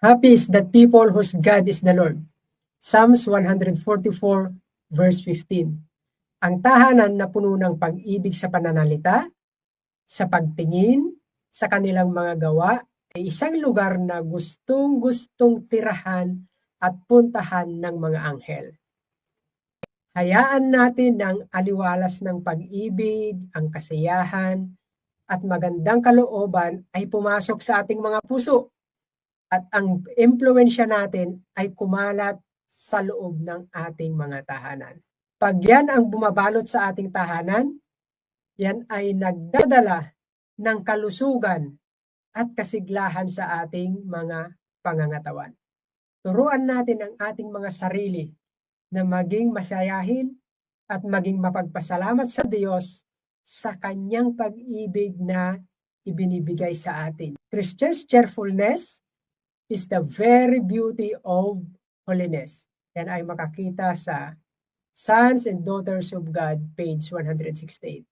Happy is that people whose God is the Lord. Psalms 144 verse 15. Ang tahanan na puno ng pag-ibig sa pananalita, sa pagtingin, sa kanilang mga gawa, ay isang lugar na gustong-gustong tirahan at puntahan ng mga anghel. Hayaan natin ang aliwalas ng pag-ibig, ang kasiyahan, at magandang kalooban ay pumasok sa ating mga puso at ang impluensya natin ay kumalat sa loob ng ating mga tahanan. Pag yan ang bumabalot sa ating tahanan, yan ay nagdadala ng kalusugan at kasiglahan sa ating mga pangangatawan. Turuan natin ang ating mga sarili na maging masayahin at maging mapagpasalamat sa Diyos sa kanyang pag-ibig na ibinibigay sa atin. Christian's cheerfulness is the very beauty of holiness. Yan ay makakita sa Sons and Daughters of God, page 168.